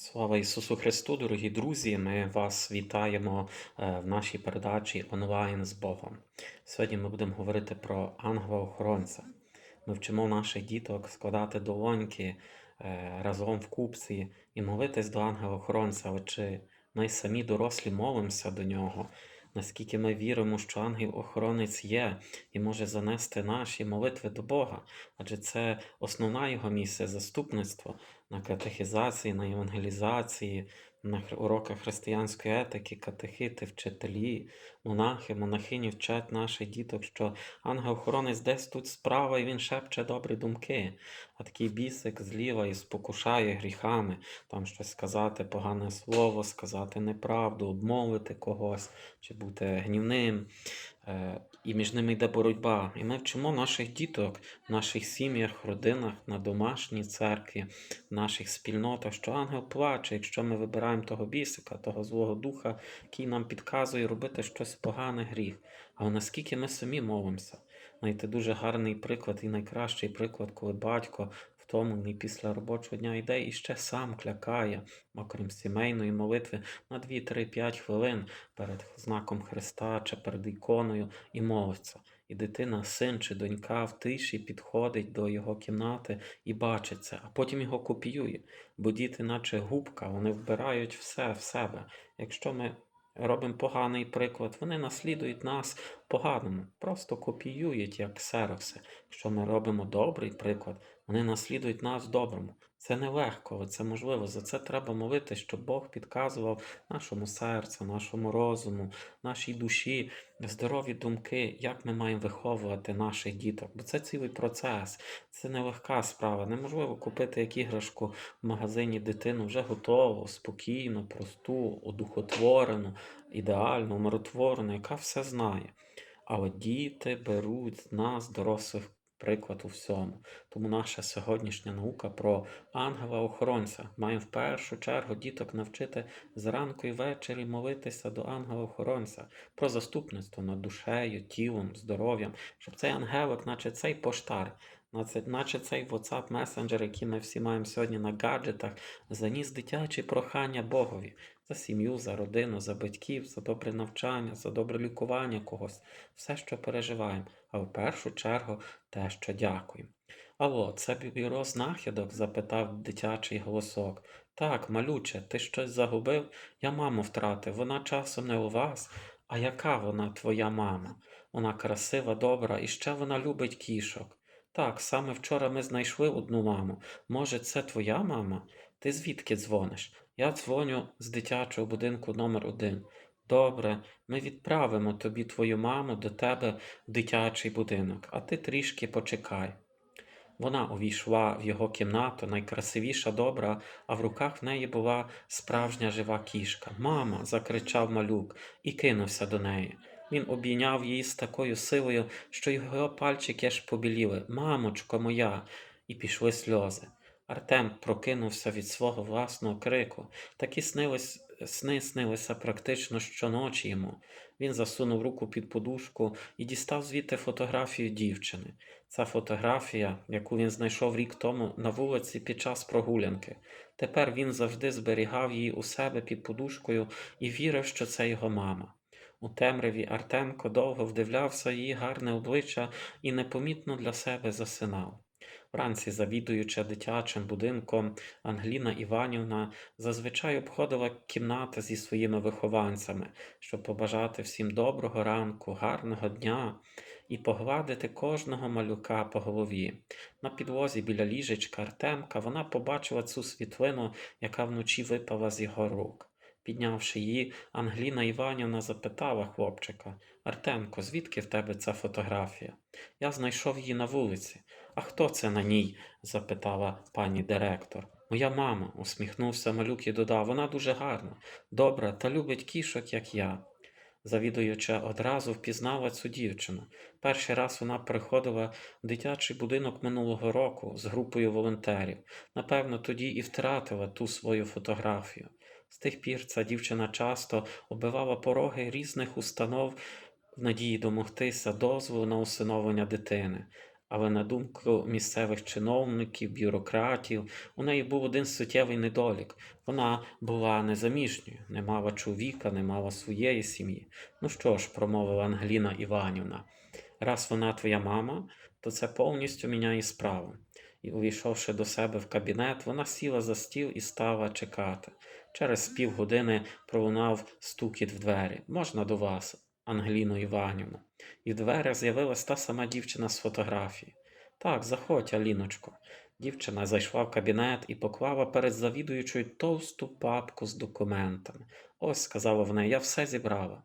Слава Ісусу Христу, дорогі друзі! Ми вас вітаємо е, в нашій передачі онлайн з Богом. Сьогодні ми будемо говорити про ангела-охоронця. Ми вчимо наших діток складати долоньки е, разом в купці і молитись до ангела-охоронця. Але чи ми самі дорослі молимося до нього? Наскільки ми віримо, що ангел-охоронець є і може занести наші молитви до Бога, адже це основна його місія заступництво на катехізації, на евангелізації, на уроках християнської етики, катехити, вчителі, монахи, монахині вчать наших діток, що ангел-охоронець десь тут справа, і він шепче добрі думки. А такий бісик зліва і спокушає гріхами, там щось сказати погане слово, сказати неправду, обмовити когось, чи бути гнівним. Е, І між ними йде боротьба. І ми вчимо наших діток в наших сім'ях, родинах, на домашній церкві, в наших спільнотах, що ангел плаче, якщо ми вибираємо того бісика, того злого духа, який нам підказує робити щось погане гріх. Але наскільки ми самі молимося? Знаєте, дуже гарний приклад і найкращий приклад, коли батько втомлений після робочого дня йде і ще сам клякає, окрім сімейної молитви, на 2-3-5 хвилин перед знаком Христа чи перед іконою і молиться. І дитина, син чи донька в тиші підходить до його кімнати і бачить це, а потім його копіює. Бо діти, наче губка, вони вбирають все в себе. Якщо ми робимо поганий приклад, вони наслідують нас поганому, просто копіюють як ксерокси. Якщо ми робимо добрий приклад, вони наслідують нас доброму. Це нелегко, це можливо. За це треба молити, щоб Бог підказував нашому серцю, нашому розуму, нашій душі здорові думки, як ми маємо виховувати наших діток. Бо це цілий процес, це нелегка справа. Неможливо купити як іграшку в магазині дитину вже готову, спокійну, просту, одухотворену, ідеальну, умиротворену, яка все знає. Але діти беруть з нас, дорослих, приклад у всьому. Тому наша сьогоднішня наука про ангела-охоронця має в першу чергу діток навчити зранку і ввечері молитися до ангела-охоронця про заступництво над душею, тілом, здоров'ям, щоб цей ангелик, наче цей поштар, наче цей WhatsApp месенджер, який ми всі маємо сьогодні на гаджетах, заніс дитячі прохання Богові за сім'ю, за родину, за батьків, за добре навчання, за добре лікування когось, все, що переживаємо, а в першу чергу те, що дякуємо. Алло, це бюро знахідок? запитав дитячий голосок. Так, малюче, ти щось загубив? Я маму втратив, вона часом не у вас. А яка вона, твоя мама? Вона красива, добра, і ще вона любить кішок. Так, саме вчора ми знайшли одну маму. Може, це твоя мама? Ти звідки дзвониш? Я дзвоню з дитячого будинку номер один. Добре, ми відправимо тобі твою маму до тебе в дитячий будинок, а ти трішки почекай. Вона увійшла в його кімнату, найкрасивіша добра, а в руках в неї була справжня жива кішка. Мама, закричав малюк і кинувся до неї. Він обійняв її з такою силою, що його пальчики аж побіліли. Мамочко моя, і пішли сльози. Артем прокинувся від свого власного крику. Такі снились, сни снилися практично щоночі йому. Він засунув руку під подушку і дістав звідти фотографію дівчини. Ця фотографія, яку він знайшов рік тому на вулиці під час прогулянки. Тепер він завжди зберігав її у себе під подушкою і вірив, що це його мама. У темряві Артемко довго вдивлявся її гарне обличчя і непомітно для себе засинав. Вранці, завідуюча дитячим будинком, Англіна Іванівна зазвичай обходила кімнати зі своїми вихованцями, щоб побажати всім доброго ранку, гарного дня і погладити кожного малюка по голові. На підлозі біля ліжечка Артемка вона побачила цю світлину, яка вночі випала з його рук. Піднявши її, Англіна Іванівна запитала хлопчика Артемко, звідки в тебе ця фотографія? Я знайшов її на вулиці. А хто це на ній? запитала пані директор. Моя мама, усміхнувся малюк і додав, вона дуже гарна, добра та любить кішок, як я. Завідуюча одразу впізнала цю дівчину. Перший раз вона приходила в дитячий будинок минулого року з групою волонтерів. Напевно, тоді і втратила ту свою фотографію. З тих пір ця дівчина часто оббивала пороги різних установ в надії домогтися дозволу на усиновлення дитини. Але на думку місцевих чиновників, бюрократів, у неї був один суттєвий недолік. Вона була незаміжньою, не мала чоловіка, не мала своєї сім'ї. Ну що ж, промовила Ангеліна Іванівна, раз вона твоя мама, то це повністю міняє справу. І, увійшовши до себе в кабінет, вона сіла за стіл і стала чекати. Через півгодини пролунав стукіт в двері. Можна до вас, Ангеліно Іванівна? І в дверях з'явилась та сама дівчина з фотографії. Так, заходь, Аліночко. Дівчина зайшла в кабінет і поклала перед завідуючою товсту папку з документами. Ось, сказала вона, я все зібрала.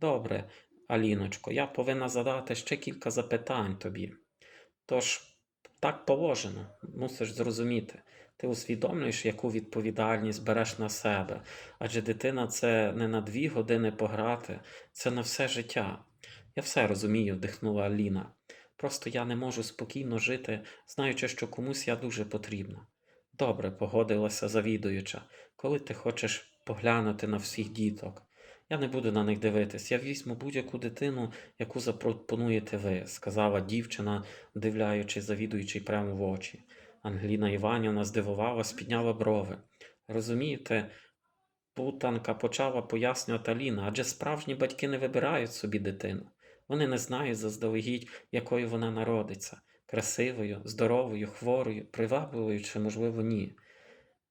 Добре, Аліночко, я повинна задати ще кілька запитань тобі. Тож, так положено, мусиш зрозуміти. Ти усвідомлюєш, яку відповідальність береш на себе, адже дитина це не на дві години пограти, це на все життя. Я все розумію, вдихнула Аліна. Просто я не можу спокійно жити, знаючи, що комусь я дуже потрібна. Добре, погодилася завідуюча, коли ти хочеш поглянути на всіх діток. Я не буду на них дивитись, я візьму будь-яку дитину, яку запропонуєте ви, сказала дівчина, вдивляючись завідуючий прямо в очі. Ангеліна Іванівна здивувалась, підняла брови. Розумієте, путанка почала пояснювати Аліна, адже справжні батьки не вибирають собі дитину. Вони не знають заздалегідь, якою вона народиться красивою, здоровою, хворою, привабливою чи, можливо, ні.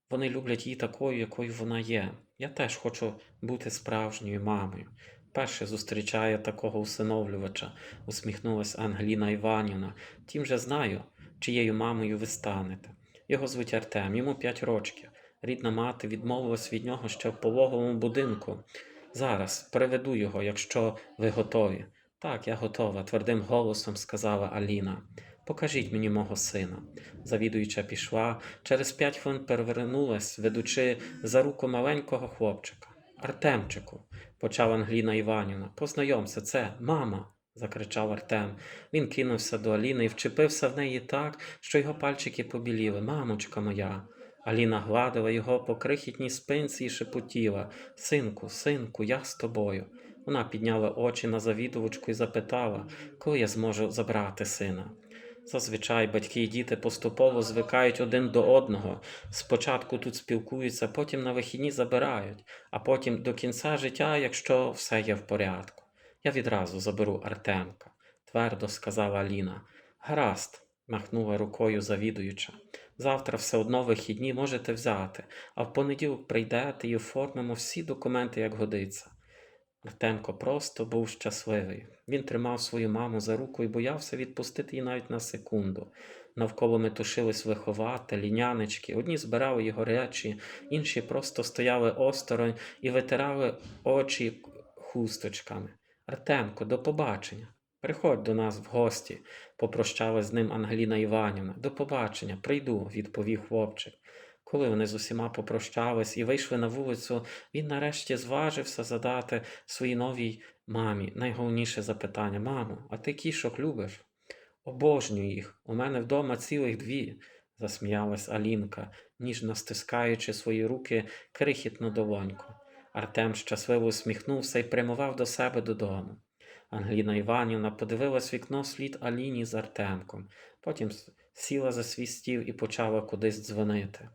Вони люблять її такою, якою вона є. Я теж хочу бути справжньою мамою. Перше зустрічає такого усиновлювача, усміхнулась Ангеліна Іванівна. Тім же знаю, чиєю мамою ви станете. Його звуть Артем, йому п'ять рочків. Рідна мати відмовилась від нього ще в пологовому будинку. Зараз приведу його, якщо ви готові. Так, я готова, твердим голосом сказала Аліна. Покажіть мені мого сина. Завідуюча пішла, через п'ять хвилин перевернулась, ведучи за руку маленького хлопчика. Артемчику, почала Ангеліна Іванівна, познайомся, це мама. закричав Артем. Він кинувся до Аліни і вчепився в неї так, що його пальчики побіліли. Мамочка моя. Аліна гладила його по крихітній спинці і шепотіла Синку, синку, я з тобою. Вона підняла очі на завідувачку і запитала, коли я зможу забрати сина. Зазвичай батьки і діти поступово звикають один до одного. Спочатку тут спілкуються, потім на вихідні забирають, а потім до кінця життя, якщо все є в порядку. Я відразу заберу Артемка, твердо сказала Аліна. Гаразд, махнула рукою завідуюча. Завтра все одно вихідні можете взяти, а в понеділок прийдете і оформимо всі документи, як годиться. Артемко просто був щасливий. Він тримав свою маму за руку і боявся відпустити її навіть на секунду. Навколо метушились вихователі, нянечки. Одні збирали його речі, інші просто стояли осторонь і витирали очі хусточками. Артемко, до побачення. Приходь до нас в гості, попрощалась з ним Ангеліна Іванівна. До побачення, прийду, відповів хлопчик. Коли вони з усіма попрощались і вийшли на вулицю, він нарешті зважився задати своїй новій мамі найголовніше запитання: Мамо, а ти кішок любиш? Обожнюю їх. У мене вдома цілих дві, засміялась Алінка, ніжно стискаючи свої руки крихітну долоньку. Артем щасливо усміхнувся і прямував до себе додому. Ангеліна Іванівна подивилась вікно слід Аліні з Артемком, потім сіла за свій стіл і почала кудись дзвонити.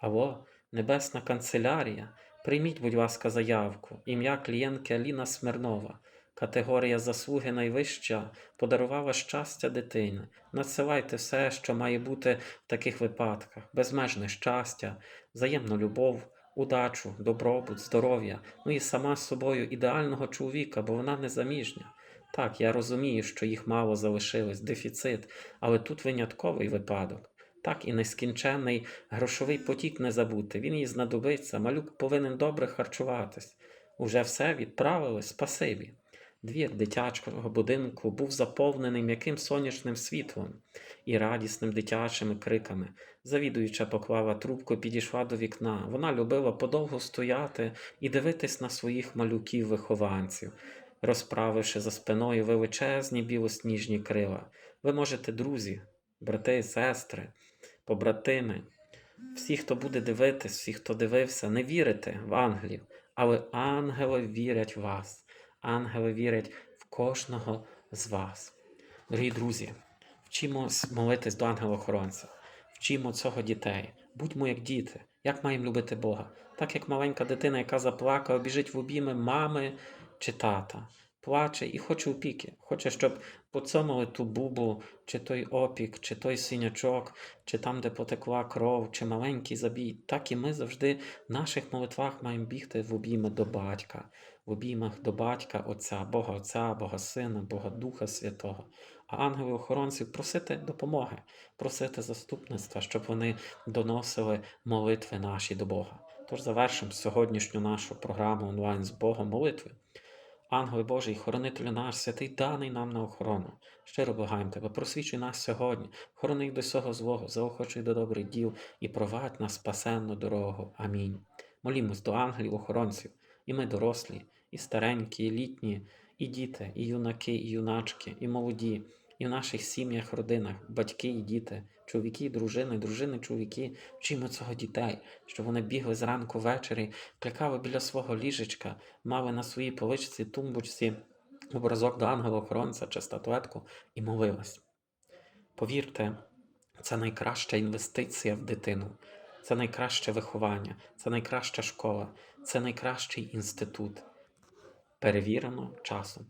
Алло, небесна канцелярія. Прийміть, будь ласка, заявку. Ім'я клієнтки Аліна Смирнова. Категорія заслуги найвища подарувала щастя дитині. Надсилайте все, що має бути в таких випадках: безмежне щастя, взаємну любов, удачу, добробут, здоров'я, ну і сама з собою ідеального чоловіка, бо вона незаміжня. Так, я розумію, що їх мало залишилось, дефіцит, але тут винятковий випадок. Так і нескінченний грошовий потік не забути. Він їй знадобиться. Малюк повинен добре харчуватись. Уже все відправили, спасибі. Двір дитячого будинку був заповнений м'яким сонячним світлом і радісним дитячими криками. Завідуюча поклала трубку підійшла до вікна. Вона любила подовго стояти і дивитись на своїх малюків-вихованців, розправивши за спиною величезні білосніжні крила. Ви можете, друзі, брати, сестри, побратими, всі, хто буде дивитись, всі, хто дивився, не вірите в ангелів, але ангели вірять в вас. Ангели вірять в кожного з вас. Дорогі друзі, Вчимо молитись до ангела-охоронця, вчимо цього дітей. Будьмо як діти, як маємо любити Бога. Так як маленька дитина, яка заплакала, біжить в обійми мами чи тата, плаче і хоче опіки, хоче, щоб поцьомали ту бубу, чи той опік, чи той синячок, чи там, де потекла кров, чи маленький забій. Так і ми завжди в наших молитвах маємо бігти в обійми до батька, в обіймах до батька, Отця, Бога Отця, Бога Сина, Бога Духа Святого. А ангелів-охоронців просити допомоги, просити заступництва, щоб вони доносили молитви наші до Бога. Тож завершимо сьогоднішню нашу програму онлайн з Богом молитви. Ангел Божий, хоронителю наш, святий даний нам на охорону. Щиро благаємо тебе, просвічуй нас сьогодні, хорони до всього злого, заохочуй до добрих діл і провадь на спасенну дорогу. Амінь. Молімось до ангелів, охоронців, і ми дорослі, і старенькі, і літні, і діти, і юнаки, і юначки, і молоді, і в наших сім'ях, родинах, батьки і діти, чоловіки, дружини, дружини, чоловіки, вчимо цього дітей, щоб вони бігли зранку ввечері, кликали біля свого ліжечка, мали на своїй поличці, тумбочці образок до ангела-охоронця чи статуетку і молились. Повірте, це найкраща інвестиція в дитину, це найкраще виховання, це найкраща школа, це найкращий інститут. Перевірено часом.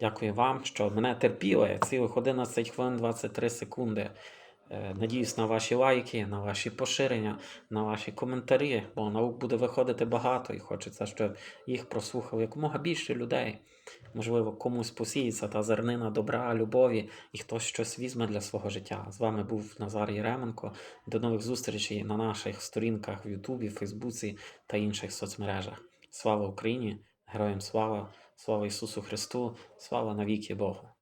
Дякую вам, що мене терпіли цілих 11 хвилин 23 секунди. Е, Надіюсь на ваші лайки, на ваші поширення, на ваші коментарі, бо наук буде виходити багато і хочеться, щоб їх прослухали якомога більше людей. Можливо, комусь посіється та зернина добра, любові, і хтось щось візьме для свого життя. З вами був Назар Єременко. До нових зустрічей на наших сторінках в Ютубі, Фейсбуці та інших соцмережах. Слава Україні! Героям слава! Слава Ісусу Христу! Слава навіки Богу!